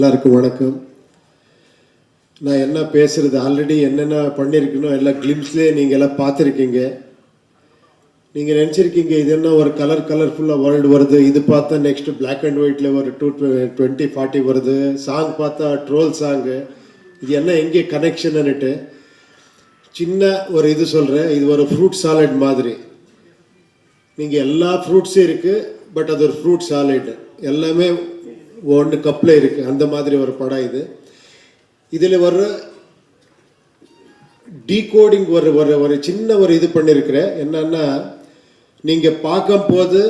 எல்லாருக்கும் வணக்கம். நான் என்ன பேசுகிறது ஆல்ரெடி என்னென்ன பண்ணியிருக்கணும் எல்லாம் கிளிம்ஸ்லேயே நீங்கள் எல்லாம் பார்த்துருக்கீங்க. நீங்கள் நினச்சிருக்கீங்க இது என்ன ஒரு கலர் கலர்ஃபுல்லாக வேர்ல்டு வருது? இது பார்த்தா நெக்ஸ்ட் பிளாக் அண்ட் ஒயிட்டில் ஒரு டூ டுவெண்ட்டி ஃபார்ட்டி வருது. சாங் பார்த்தா ட்ரோல் சாங்கு இது என்ன எங்கே கனெக்ஷன்னுட்டு சின்ன ஒரு இது சொல்கிறேன் இது ஒரு ஃப்ரூட் சாலட் மாதிரி. நீங்கள் எல்லா ஃப்ரூட்ஸும் இருக்குது பட் அது ஒரு ஃப்ரூட் சாலட் எல்லாமே ஒன்று கப்பில் இருக்குது அந்த மாதிரி ஒரு படம் இது. இதில் வர்ற டீகோடிங் ஒரு ஒரு ஒரு சின்ன ஒரு இது பண்ணியிருக்கிறேன் என்னன்னா நீங்கள் பார்க்கும்போது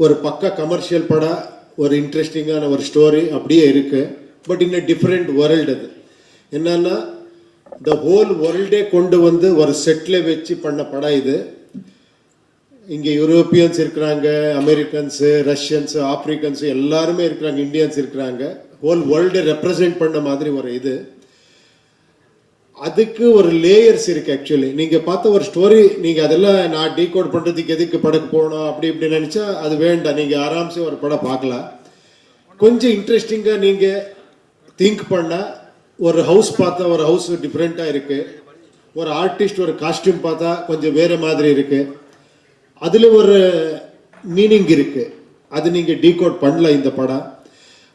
ஒரு பக்கா கமர்ஷியல் படம் ஒரு இன்ட்ரெஸ்டிங்கான ஒரு ஸ்டோரி அப்படியே இருக்குது but in a different world அது. என்னன்னா த ஹோல் வேர்ல்டே கொண்டு வந்து ஒரு செட்டில் வச்சு பண்ண படம் இது. இங்கே யூரோப்பியன்ஸ் இருக்கிறாங்க அமெரிக்கன்ஸு ரஷ்யன்ஸு ஆப்ரிக்கன்ஸு எல்லாருமே இருக்கிறாங்க இந்தியன்ஸ் இருக்கிறாங்க. ஹோல் வேர்ல்டு ரெப்ரசன்ட் பண்ண மாதிரி ஒரு இது. அதுக்கு ஒரு லேயர்ஸ் இருக்கு ஆக்சுவலி நீங்க பார்த்த ஒரு ஸ்டோரி நீங்க அதெல்லாம் நான் டீகோட் பண்றதுக்கு எதுக்கு படக்கு போகணும் அப்படி இப்படி நினைச்சா அது வேண்டாம். நீங்க ஆராம்சே ஒரு படம் பார்க்கலாம். கொஞ்சம் இன்ட்ரெஸ்டிங்காக நீங்க திங்க் பண்ணால் ஒரு ஹவுஸ் பார்த்தா ஒரு ஹவுஸ் டிஃப்ரெண்ட்டாக இருக்கு. ஒரு ஆர்டிஸ்ட் ஒரு காஸ்டியூம் பார்த்தா கொஞ்சம் வேற மாதிரி இருக்குது அதில் ஒரு மீனிங் இருக்குது அது நீங்கள் டீகோட் பண்ணல இந்த படம்.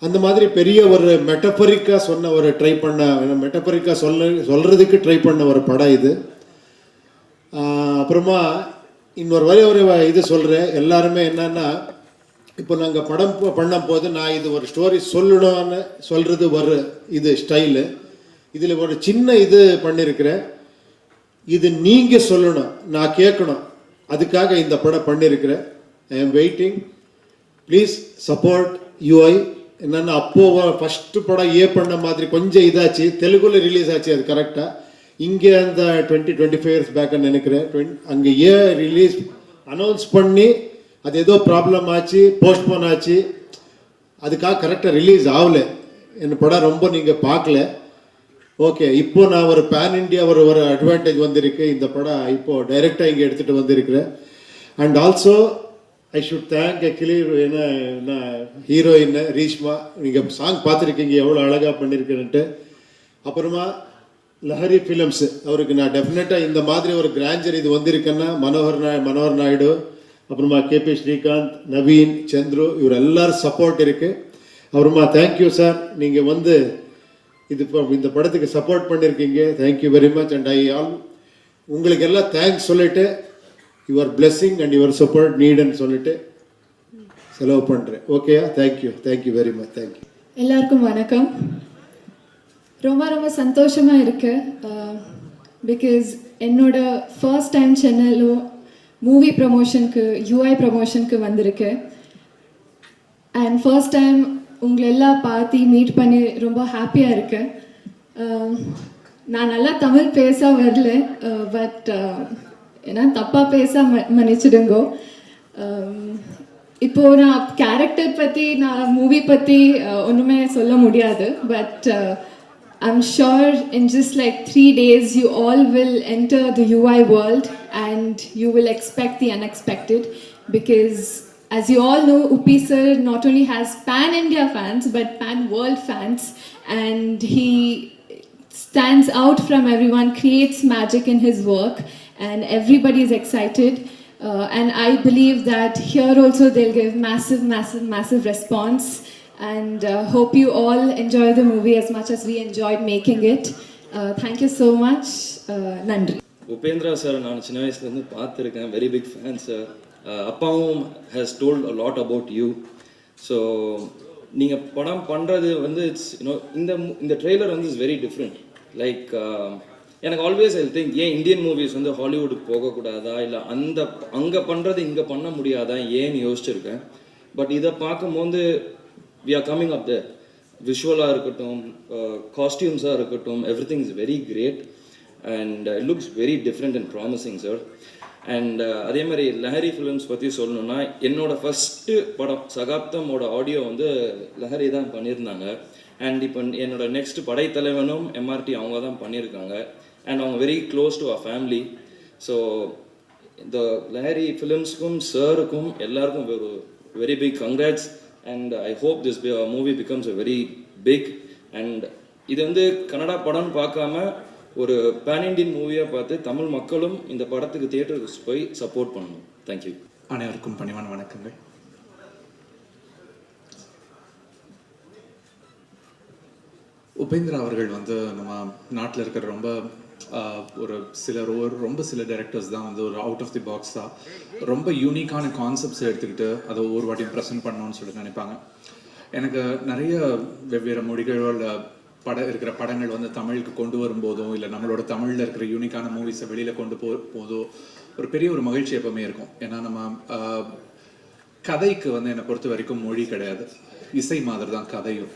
அந்த மாதிரி பெரிய ஒரு மெட்டபரிக்காக சொன்ன ஒரு ட்ரை பண்ண மெட்டபரிக்காக சொல்ல சொல்கிறதுக்கு ட்ரை பண்ண ஒரு படம் இது. அப்புறமா இன்னொரு வரை ஒரு இது சொல்கிறேன் எல்லாருமே என்னன்னா இப்போ நாங்கள் படம் பண்ணும் போது நான் இது ஒரு ஸ்டோரி சொல்லணும்னு சொல்கிறது ஒரு இது ஸ்டைலு இதில் ஒரு சின்ன இது பண்ணியிருக்கிறேன் இது நீங்கள் சொல்லணும். நான் கேட்கணும். அதுக்காக இந்த படம் பண்ணியிருக்கிறேன் I'm waiting please support UI என்னென்னா அப்போ ஃபஸ்ட்டு படம் ஏ பண்ண மாதிரி கொஞ்சம் இதாச்சு. தெலுங்குல ரிலீஸ் ஆச்சு அது கரெக்டாக இங்கே அந்த டுவெண்ட்டி டுவெண்ட்டி ஃபைவ் இயர்ஸ் பேக்குன்னு நினைக்கிறேன். டுவெண்ட் அங்கே ஏ ரிலீஸ் அனௌன்ஸ் பண்ணி அது ஏதோ ப்ராப்ளம் ஆச்சு போஸ்ட்போன் ஆச்சு. அதுக்காக கரெக்டாக ரிலீஸ் ஆகல. என் படம் ரொம்ப நீங்கள் பார்க்கல. ஓகே இப்போ நான் ஒரு பேன் இண்டியா ஒரு ஒரு அட்வான்டேஜ் வந்திருக்கு. இந்த படம் இப்போ டைரெக்டாக இங்கே எடுத்துகிட்டு வந்திருக்கிறேன் and also I should thank actually என்ன நான் ஹீரோயின் ரீஷ்மா. நீங்கள் சாங் பார்த்துருக்கீங்க எவ்வளோ அழகாக பண்ணியிருக்கேன்ட்டு அப்புறமா லஹரி ஃபிலிம்ஸ் அவருக்கு நான் டெஃபினட்டாக இந்த மாதிரி ஒரு கிராஞ்சர் இது வந்திருக்கேன்னா மனோகர் நாய் மனோகர் நாயுடு அப்புறமா கேபி ஸ்ரீகாந்த் நவீன் சந்துரு இவர் எல்லாரும் சப்போர்ட் இருக்குது அப்புறமா தேங்க்யூ சார் நீங்கள் வந்து இது இந்த படத்துக்கு சப்போர்ட் பண்ணியிருக்கீங்க thank you very much and I all உங்களுக்கு எல்லாம் தேங்க்ஸ் சொல்லிட்டு your blessing and your support நீடுன்னு சொல்லிட்டு செலவு பண்ணுறேன் ஓகேயா thank you thank you very much thank you எல்லாருக்கும் வணக்கம். ரொம்ப ரொம்ப சந்தோஷமாக இருக்கு. பிகாஸ் என்னோட ஃபர்ஸ்ட் டைம் சென்னையிலும் மூவி ப்ரமோஷனுக்கு யூஐ ப்ரமோஷனுக்கு வந்திருக்கு. அண்ட் ஃபர்ஸ்ட் டைம் உங்களை எல்லாம் பார்த்து மீட் பண்ணி ரொம்ப ஹாப்பியாக இருக்கேன் நான் நல்லா தமிழ் பேச வரல பட் ஏன்னா தப்பாக பேச ம- மன்னிச்சிடுங்கோ. இப்போ நான் கேரக்டர் பற்றி நான் மூவி பற்றி ஒன்றுமே சொல்ல முடியாது but I'm sure in just like three days, you all will enter the UI world and you will expect the unexpected because, as you all know, Upi sir not only has pan India fans but pan world fans, and he stands out from everyone, creates magic in his work, and everybody is excited. Uh, and I believe that here also they'll give massive, massive, massive response. And uh, hope you all enjoy the movie as much as we enjoyed making it. Uh, thank you so much. Uh, Nandri. Upendra sir நான் சின்ன வயசுலேருந்து பார்த்துருக்கேன் very big fan sir அப்பாவும் has told a lot about you so நீங்கள் படம் பண்ணுறது வந்து it's you know இந்த இந்த ட்ரெய்லர் வந்து இஸ் வெரி டிஃப்ரெண்ட் லைக் எனக்கு ஆல்வேஸ் ஐ திங்க் ஏன் இந்தியன் மூவிஸ் வந்து ஹாலிவுட்டுக்கு போகக்கூடாதா? இல்லை அந்த அங்கே பண்ணுறது இங்கே பண்ண முடியாதா? ஏன்னு யோசிச்சிருக்கேன். பட் இதை பார்க்கும்போது we are coming up the விஷுவலாக இருக்கட்டும் காஸ்டியூம்ஸாக இருக்கட்டும் everything is very great and it looks very different and promising sir and uh, அதே மாதிரி லஹரி ஃபிலிம்ஸ் பற்றி சொல்லணுன்னா என்னோட ஃபஸ்ட்டு படம் சகாப்தமோட ஆடியோ வந்து லஹரி தான் பண்ணியிருந்தாங்க. அண்ட் இப்போ என்னோட நெக்ஸ்ட் படைத்தலைவனும் எம்ஆர்டி அவங்க தான் பண்ணியிருக்காங்க. அண்ட் அவங்க very close to a family so இந்த லஹரி ஃபிலிம்ஸ்க்கும் சாருக்கும் எல்லாருக்கும் ஒரு very big congrats and I hope this movie becomes a very big and இது வந்து கன்னடா படம்னு பார்க்காம ஒரு பேன் இண்டியன் மூவியாக பார்த்து தமிழ் மக்களும் இந்த படத்துக்கு தியேட்டருக்கு போய் சப்போர்ட் பண்ணணும். தேங்க்யூ அனைவருக்கும் பணிவான வணக்கங்கள். உபேந்திரா அவர்கள் வந்து நம்ம நாட்டில் இருக்கிற ரொம்ப ஒரு சிலர் ஒரு ரொம்ப சில டேரக்டர்ஸ் தான் வந்து ஒரு அவுட் ஆஃப் தி பாக்ஸ் தான். ரொம்ப யூனிக்கான கான்செப்ட்ஸ் எடுத்துக்கிட்டு அதை ஒவ்வொரு வாட்டியும் ப்ரெசென்ட் பண்ணணும்னு சொல்லி நினைப்பாங்க. எனக்கு நிறைய வெவ்வேறு மொழிகளோட பட இருக்கிற படங்கள் வந்து தமிழுக்கு கொண்டு வரும்போதோ இல்லை நம்மளோட தமிழில் இருக்கிற யூனிக்கான மூவிஸை வெளியில் கொண்டு போ போதோ ஒரு பெரிய ஒரு மகிழ்ச்சி எப்பவுமே இருக்கும். ஏன்னா நம்ம கதைக்கு வந்து என்னை பொறுத்த வரைக்கும் மொழி கிடையாது. இசை மாதிரி தான் கதையும்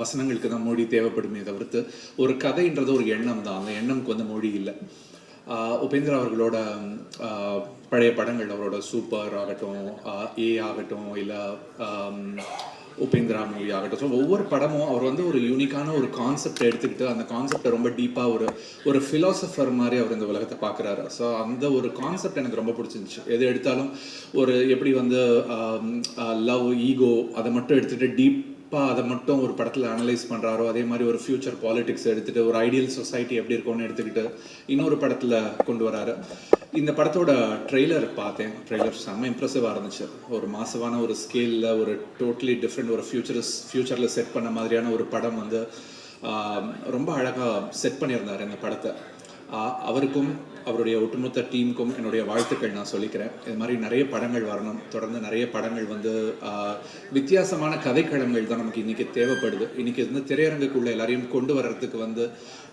வசனங்களுக்கு தான் மொழி தேவைப்படுமே தவிர்த்து ஒரு கதைன்றது ஒரு எண்ணம் தான். அந்த எண்ணம்க்கு வந்து மொழி இல்லை. உபேந்திரா அவர்களோட பழைய படங்கள் அவரோட சூப்பர் ஆகட்டும் ஏ ஆகட்டும் இல்லை உபேந்திரா மூவி ஆகட்டும் ஸோ ஒவ்வொரு படமும் அவர் வந்து ஒரு யூனிக்கான ஒரு கான்செப்ட் எடுத்துக்கிட்டு அந்த கான்செப்டை ரொம்ப டீப்பாக ஒரு ஒரு ஃபிலாசபர் மாதிரி அவர் இந்த உலகத்தை பார்க்குறாரு. ஸோ அந்த ஒரு கான்செப்ட் எனக்கு ரொம்ப பிடிச்சிருந்துச்சு. எது எடுத்தாலும் ஒரு எப்படி வந்து லவ் ஈகோ அதை மட்டும் எடுத்துகிட்டு டீப் டீப்பாக அதை மட்டும் ஒரு படத்தில் அனலைஸ் பண்ணுறாரோ அதே மாதிரி ஒரு ஃபியூச்சர் பாலிடிக்ஸ் எடுத்துகிட்டு ஒரு ஐடியல் சொசைட்டி எப்படி இருக்கும்னு எடுத்துக்கிட்டு இன்னொரு படத்தில் கொண்டு வராரு. இந்த படத்தோட ட்ரெய்லர் பார்த்தேன். ட்ரெய்லர் செம்ம இம்ப்ரெசிவாக இருந்துச்சு. ஒரு மாசமான ஒரு ஸ்கேலில் ஒரு டோட்டலி டிஃப்ரெண்ட் ஒரு ஃபியூச்சர்ஸ் ஃபியூச்சரில் செட் பண்ண மாதிரியான ஒரு படம் வந்து ரொம்ப அழகாக செட் பண்ணியிருந்தார் இந்த படத்தை. அவருக்கும் அவருடைய ஒட்டுமொத்த டீமுக்கும் என்னுடைய வாழ்த்துக்கள் நான் சொல்லிக்கிறேன். இது மாதிரி நிறைய படங்கள் வரணும். தொடர்ந்து நிறைய படங்கள் வந்து வித்தியாசமான கதைக்களங்கள் தான் நமக்கு இன்னைக்கு தேவைப்படுது. இன்றைக்கி வந்து திரையரங்குக்குள்ளே எல்லாரையும் கொண்டு வர்றதுக்கு வந்து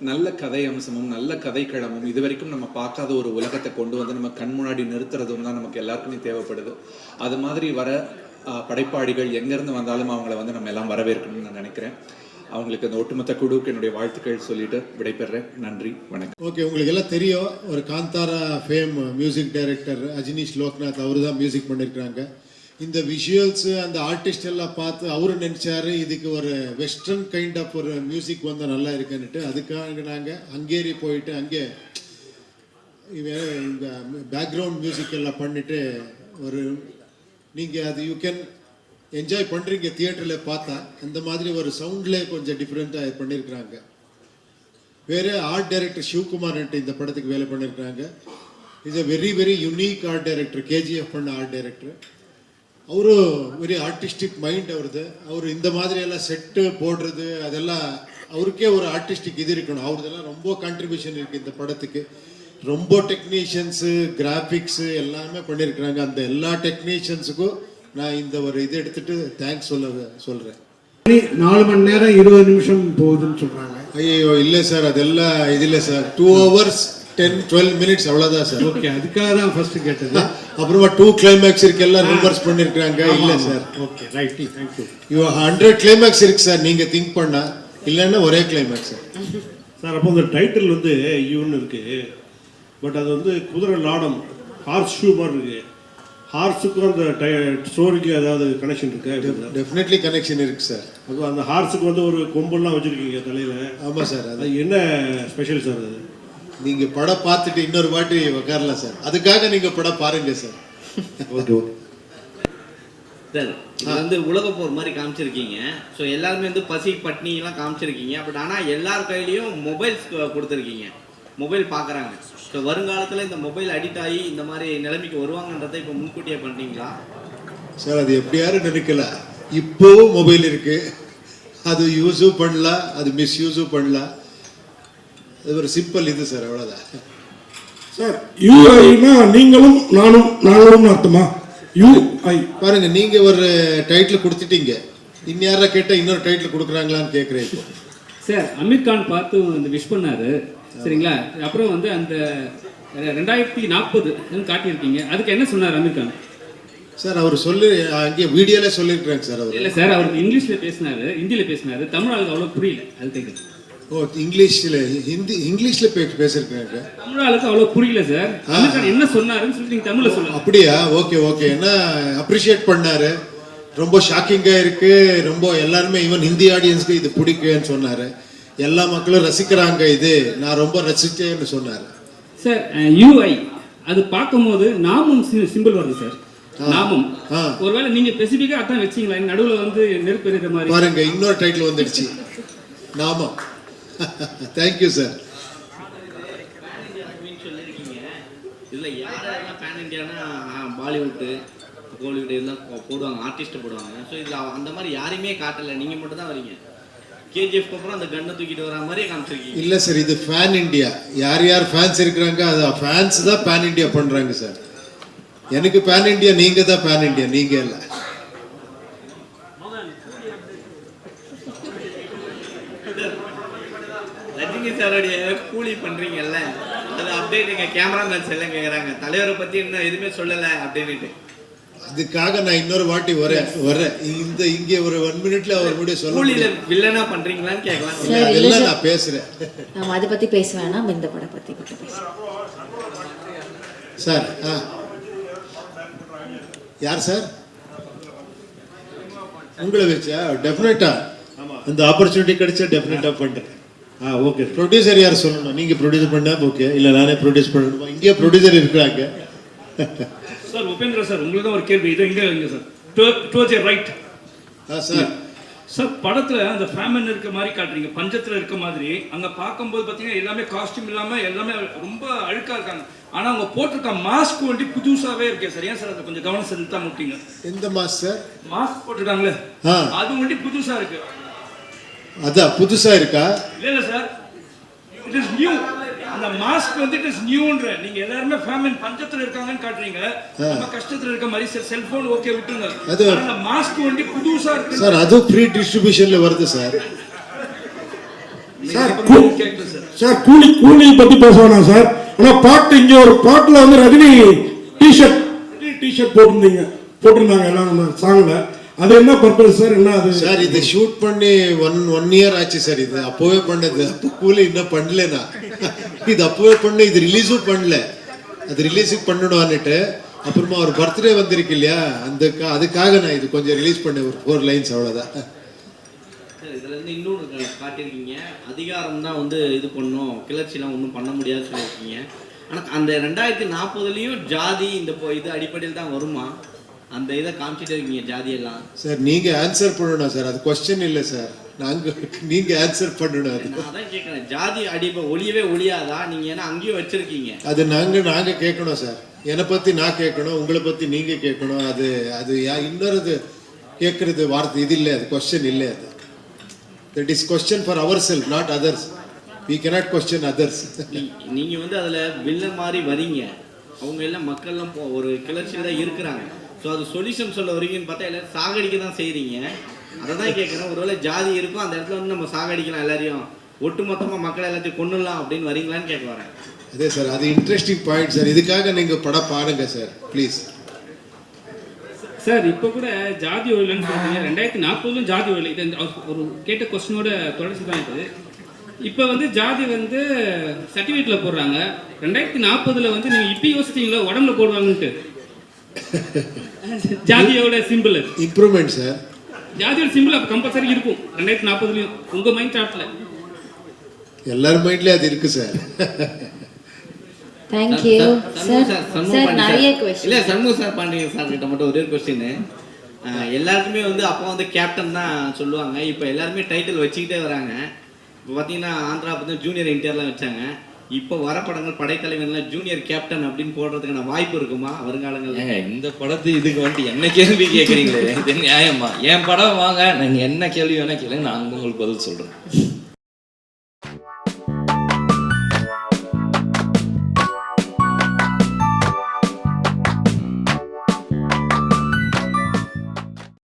நல்ல கதை அம்சமும் நல்ல கதைக்களமும் இது வரைக்கும் நம்ம பார்க்காத ஒரு உலகத்தை கொண்டு வந்து நம்ம கண் முன்னாடி நிறுத்துறதும் தான் நமக்கு எல்லாருக்குமே தேவைப்படுது. அது மாதிரி வர படைப்பாளிகள் எங்கேருந்து வந்தாலும் அவங்கள வந்து நம்ம எல்லாம் வரவேற்கணும்னு நான் நினைக்கிறேன். அவங்களுக்கு அந்த ஒட்டுமொத்த குழுவுக்கு என்னுடைய வாழ்த்துக்கள் சொல்லிட்டு விடைபெறேன். நன்றி வணக்கம். ஓகே உங்களுக்கு எல்லாம் தெரியும் ஒரு Kantara fame music director Ajaneesh Loknath அவரு தான் மியூசிக் பண்ணியிருக்கிறாங்க இந்த விஷுவல்ஸ் அந்த ஆர்டிஸ்ட் எல்லாம் பார்த்து அவரு நினைச்சாரு இதுக்கு ஒரு வெஸ்டர்ன் கைண்ட் ஆஃப் ஒரு மியூசிக் வந்தால் நல்லா இருக்குன்னுட்டு அதுக்காக நாங்கள் ஹங்கேரி போயிட்டு அங்கே இவன் இந்த பேக்ரவுண்ட் மியூசிக் எல்லாம் பண்ணிட்டு ஒரு நீங்கள் அது யூ கேன் என்ஜாய் பண்ணுறீங்க தியேட்டரில் பார்த்தா அந்த மாதிரி ஒரு சவுண்ட்லேயே கொஞ்சம் டிஃப்ரெண்ட்டாக பண்ணியிருக்கிறாங்க வேறு ஆர்ட் டைரக்டர் சிவகுமார்ன்ட்டு இந்த படத்துக்கு வேலை பண்ணியிருக்கிறாங்க is a very very unique art director KGF பண்ண ஆர்ட் டைரக்டர் அவரு வெரி ஆர்டிஸ்டிக் மைண்ட் அவருது. அவர் இந்த மாதிரி எல்லாம் செட்டு போடுறது அதெல்லாம் அவருக்கே ஒரு ஆர்டிஸ்டிக் இது இருக்கணும். அவருதெல்லாம் ரொம்ப கான்ட்ரிபியூஷன் இருக்குது இந்த படத்துக்கு. ரொம்ப டெக்னீஷியன்ஸு கிராஃபிக்ஸு எல்லாமே பண்ணியிருக்கிறாங்க அந்த எல்லா டெக்னீஷியன்ஸுக்கும் நான் இந்த ஒரு இது எடுத்துட்டு தேங்க்ஸ் சொல்ல சொல்கிறேன் நாலு மணி நேரம் இருபது நிமிஷம் போகுதுன்னு சொல்றாங்க. ஐயோ இல்லை சார் அதெல்லாம் இது இல்லை sir. Two hours ten twelve minutes அவ்வளோதான் சார். ஓகே அதுக்காக தான் ஃபர்ஸ்ட் கேட்டது. அப்புறமா டூ கிளைமேக்ஸ் இருக்கு எல்லாம் ரிவர்ஸ் பண்ணிருக்காங்க இல்ல sir. Okay right thank you you hundred climax இருக்கு சார். நீங்க திங்க் பண்ணா. இல்லைன்னா ஒரே கிளைமேக்ஸ் சார். சார் அப்போ அந்த டைட்டில் வந்து யூன்னு இருக்கு. பட் அது வந்து குதிரை லாடம் ஹார்ஸ் ஷூ மாதிரி இருக்கு. ஹார்ஸுக்கும் அந்த ஸ்டோரிக்கு ஏதாவது கனெக்ஷன் இருக்கா? டெஃபினெட்லி கனெக்ஷன் இருக்கு சார் அது அந்த ஹார்ஸுக்கு வந்து ஒரு கொம்பெல்லாம் வச்சிருக்கீங்க தலையில. ஆமா சார் அது. என்ன ஸ்பெஷல் சார் அது? நீங்க படம் பார்த்துட்டு இன்னொரு வாட்டி உட்காரலாம் சார் அதுக்காக நீங்க படம் பாருங்க சார் ஓகே ஓகே சார் இது வந்து உலக போர் மாதிரி காமிச்சிருக்கீங்க. ஸோ எல்லாருமே வந்து பசி பட்னி எல்லாம் காமிச்சிருக்கீங்க. பட் ஆனால் எல்லார் கையிலயும் மொபைல்ஸ் கொடுத்துருக்கீங்க. மொபைல் பார்க்குறாங்க ஸோ வருங்காலத்தில் இந்த மொபைல் அடிக்ட் ஆகி இந்த மாதிரி நிலைமைக்கு வருவாங்கன்றதை இப்போ முன்கூட்டியே பண்ணுறீங்களா சார் அது எப்படி யாரும் நினைக்கல. இப்போவும் மொபைல் இருக்கு. அது யூஸும் பண்ணலாம் அது மிஸ்யூஸும் பண்ணலாம் அது ஒரு சிம்பிள் இது சார் அவ்வளோதான் சார் யூஐனா நீங்களும் நானும் நாங்களும் அர்த்தமா? யூஐ பாருங்க நீங்க ஒரு டைட்டில் கொடுத்துட்டீங்க. இன்யாரா கேட்டால் இன்னொரு டைட்டில் கொடுக்குறாங்களான்னு கேட்குறேன் சார் அமீர் கான் பார்த்து வந்து விஷ் பண்ணாரு. சரிங்களா? அப்புறம் வந்து அந்த ரெண்டாயிரத்தி நாற்பது காட்டியிருக்கீங்க. அதுக்கு என்ன சொன்னார் அமீர் கான் சார் அவர் சொல்லி அங்கே வீடியோல சொல்லியிருக்கிறாங்க சார் அவர். இல்லை சார் அவர் இங்கிலீஷ்ல பேசினாரு ஹிந்தியில பேசினாரு. தமிழ் ஆளுக்கு அவ்வளோ புரியல. அது கேட்குது ஓ இங்கிலீஷில் ஹிந்தி இங்கிலீஷில் பே பேசியிருக்கிறாங்க தமிழ் ஆளுக்கு அவ்வளோ புரியல சார். அமீர் என்ன சொன்னாருன்னு சொல்லிட்டு நீங்க தமிழ்ல சொல்லுங்க. அப்படியா? Okay okay. என்ன அப்ரிஷியேட் பண்ணாரு? ரொம்ப ஷாக்கிங்காக இருக்கு. ரொம்ப எல்லாருமே ஈவன் ஹிந்தி ஆடியன்ஸ்க்கு இது பிடிக்குன்னு சொன்னாரு. எல்லா மக்களும் ரசிக்கிறாங்க இது. நான் ரொம்ப ரசிச்சேன்னு சொன்னார். சார் யூஐ அது பார்க்கும்போது நாமும் சிம்பிள் வருது சார் நாமம். ஆ. ஒருவேளை நீங்க ஸ்பெசிஃபிக்கா அதான் வச்சீங்களா? நடுவுல வந்து நெருப்பு எறிகிற மாதிரி. பாருங்க இன்னொரு டைட்டில் வந்துடுச்சு. நாமம். தேங்க்யூ சார் இதில் யாரெல்லாம் பேன் இந்தியானா பாலிவுட்டு கோலிவுட் இதெல்லாம் போ- போடுவாங்க ஆர்டிஸ்ட்டை போடுவாங்க. ஸோ இதில் அந்த மாதிரி யாரையுமே காட்டலை. நீங்கள் மட்டும் தான் வரீங்க. கேஜிஎஃப்க்கு அப்புறம் அந்த கன்னை தூக்கிட்டு வர மாதிரியே காமிச்சிருக்கீங்க. இல்லை சார் இது ஃபேன் இந்தியா யார் யார் ஃபேன்ஸ் இருக்கிறாங்க அது ஃபேன்ஸ் தான் பேன் இந்தியா பண்ணுறாங்க சார். எனக்கு பேன் இந்தியா நீங்கள் தான் பேன் இந்தியா நீங்கள் இல்லை. ரஜினி சாரோடைய கூலி பண்ணுறீங்கல்ல அது அப்படியே நீங்கள் கேமராமேன்ஸ் எல்லாம் கேட்குறாங்க தலைவரை பற்றி இன்னும் எதுவுமே சொல்லலை அப்படின்னுட்டு. அதுக்காக நான் இன்னொரு வாட்டி வரேன். வரேன். இந்த இங்கே ஒரு ஒன் மினிட்ல அவர் முடிய சொல்ல. வில்லனா பண்ணுறீங்களான்னு கேட்கலாம். இல்ல, அதெல்லாம் நான் பேசுறேன். நம்ம அதை பத்தி பேச வேணாம். இந்த படம் பத்தி மட்டும் பேசலாம் சார் ஆ. யார் சார்? உங்களை வச்சா டெஃபினட்டா அந்த ஆப்பர்ச்சுனிட்டி கிடைச்சா டெஃபினட்டா பண்றேன். ஆ ஓகே ப்ரொடியூசர் யார் சொல்லணும்? நீங்க ப்ரொடியூஸ் பண்ணா ஓகே இல்ல நானே ப்ரொடியூஸ் பண்ணணுமா? இங்கே ப்ரொடியூசர் இருக்கிறாங்க. சார் உபேந்திரா சார் உங்களுக்கு தான் ஒரு கேள்வி. இது இங்க வைங்க சார் டுவர்ட்ஸ் ரைட் ஆ சார் சார் படத்துல அந்த ஃபேமன் இருக்க மாதிரி காட்டுறீங்க. பஞ்சத்துல இருக்க மாதிரி. அங்க பார்க்கும்போது பாத்தீங்கன்னா எல்லாமே காஸ்டியூம் இல்லாம எல்லாமே ரொம்ப அழுக்கா இருக்காங்க. ஆனா அவங்க போட்டிருக்க மாஸ்க் வந்துட்டு புதுசாவே இருக்கே சார் ஏன் சார் அதை கொஞ்சம் கவனம் செலுத்தா முட்டீங்க எந்த மாஸ் சார் மாஸ்க் போட்டிருக்காங்களே? அது வந்துட்டு புதுசா இருக்கு. அதான் புதுசா இருக்கா? இல்ல இல்ல சார் இட் இஸ் நியூ அந்த மாஸ்க் வந்து இட் இஸ் நியூன்ற நீங்க எல்லாருமே ஃபேமிலி பஞ்சத்துல இருக்காங்கன்னு காட்டுறீங்க. நம்ம கஷ்டத்துல இருக்க மாதிரி சார் செல்போன் ஓகே விட்டுருங்க. அது- அந்த மாஸ்க் வந்து புதுசா இருக்கு. சார் அதுவும் ஃப்ரீ டிஸ்ட்ரிபியூஷன்ல வருது சார். சார் சார் சார் கூலி கூலி பத்தி பேச வேணாம் சார். ஆனா பாட்டு இங்க ஒரு பாட்டுல வந்து ரஜினி டிஷர்ட் டிஷர்ட் போட்டிருந்தீங்க. போட்டிருந்தாங்க எல்லாம் சாங்ல அது என்ன பர்பஸ் சார்? என்ன அது? சார் இது ஷூட் பண்ணி ஒன் ஒன் இயர் ஆச்சு சார் இது. அப்போவே பண்ணது. அப்போ கூலி இன்னும் பண்ணல நான் இது அப்போவே பண்ண இது ரிலீஸும் பண்ணல. அது ரிலீஸுக்கு பண்ணணும்னுட்டு அப்புறமா ஒரு பர்த்டே வந்திருக்கு இல்லையா? அந்த அதுக்காக நான் இது கொஞ்சம் ரிலீஸ் பண்ணேன் ஒரு ஃபோர் லைன்ஸ் அவ்வளோதான் சார் இதுல இருந்து இன்னொன்று காட்டியிருக்கீங்க. அதிகாரம் தான் வந்து இது பண்ணும். கிளர்ச்சிலாம் ஒன்றும் பண்ண முடியாதுன்னு சொல்லியிருக்கீங்க. ஆனால் அந்த ரெண்டாயிரத்தி நாற்பதுலேயும் ஜாதி இந்த பொ- இது அடிப்படையில் தான் வருமா? அந்த இதை காமிச்சிட்டே இருக்கீங்க ஜாதியெல்லாம். சார் நீங்க ஆன்சர் பண்ணணும் சார். அது கொஸ்டின் இல்லை சார். நாங்க நீங்க ஆன்சர் பண்ணணும் அது. நான் அதான் கேட்குறேன் ஜாதி அடிப்பை ஒளியவே ஒளியாதா? நீங்கள் ஏன்னா அங்கேயும் வச்சிருக்கீங்க? அது நாங்க நாங்க கேட்கணும் சார். என்னை பத்தி நான் கேட்கணும் உங்களை பத்தி நீங்க கேட்கணும். அது அது யா- இன்னொரு கேட்கறது வார்த்தை இது இல்லை அது கொஸ்டின் இல்லை அது. That is question for ourself not others we cannot question others நீ- நீங்க வந்து அதுல வில்லன் மாதிரி வரீங்க. அவங்க எல்லாம் மக்கள்லாம் ஒரு கிளர்ச்சியில் தான் இருக்கிறாங்க. ஸோ அது சொல்யூஷன் சொல்ல வரீங்கன்னு பார்த்தா எல்லாரும் சாகடிக்க தான் செய்றீங்க. அதை தான் கேட்குறேன் ஒருவேளை ஜாதி இருக்கும் அந்த இடத்துல வந்து நம்ம சாகடிக்கலாம் எல்லாரையும். ஒட்டுமொத்தமா மக்கள் எல்லாத்தையும் கொண்டுடலாம் அப்படின்னு வரீங்களான்னு கேட்க வரேன். அதே சார் அது இன்ட்ரெஸ்டிங் பாயிண்ட் சார். இதுக்காக நீங்க படம் பாருங்க சார் ப்ளீஸ் சார் இப்போ கூட ஜாதி ஒழியலன்னு சொல்றீங்க. ரெண்டாயிரத்தி நாற்பதுலும் ஜாதி ஒழியல இது ஒரு கேட்ட கொஸ்டினோட தொடர்ச்சி தான் இது. இப்போ வந்து ஜாதி வந்து சர்டிஃபிகேட்ல போடுறாங்க. ரெண்டாயிரத்தி நாற்பதுல வந்து நீங்க இப்போ யோசிச்சீங்களா? உடம்புல போடுவாங்கன்ட்டு. ஜாதியோட சிம்பிள் இம்ப்ரூவ்மெண்ட் சார் ஜாதியோட சிம்பிள் அப்போ கம்பல்சரி இருக்கும். ரெண்டாயிரத்தி நாற்பதுலயும். உங்க மைண்ட் தாட்ல எல்லார் மைண்ட்லயும் அது இருக்கு sir thank you sir sir. நிறைய சார். கொஸ்டின் இல்ல சண்முக சார் பாண்டியன் சார் கிட்ட மட்டும் ஒரே கொஸ்டின் எல்லாருக்குமே வந்து அப்போ வந்து கேப்டன் தான் சொல்லுவாங்க. இப்போ எல்லாருமே டைட்டில் வச்சுக்கிட்டே வராங்க. இப்போ பார்த்தீங்கன்னா ஆந்திரா பார்த்தீங்கன்னா ஜூனியர் என்டிஆர்லாம் வச்சாங்க. இப்போ வர படங்கள் படைத்தலைவன்லாம் ஜூனியர் கேப்டன் அப்படின்னு போடுறதுக்கான வாய்ப்பு இருக்குமா? வருங்காலங்கள் இந்த படத்து இதுக்கு வந்துட்டு என்ன கேள்வி கேட்குறீங்களே இது நியாயமா? என் படம் வாங்க? நீங்கள் என்ன கேள்வி வேணா கேளுங்க நான் உங்களுக்கு பதில் சொல்கிறேன்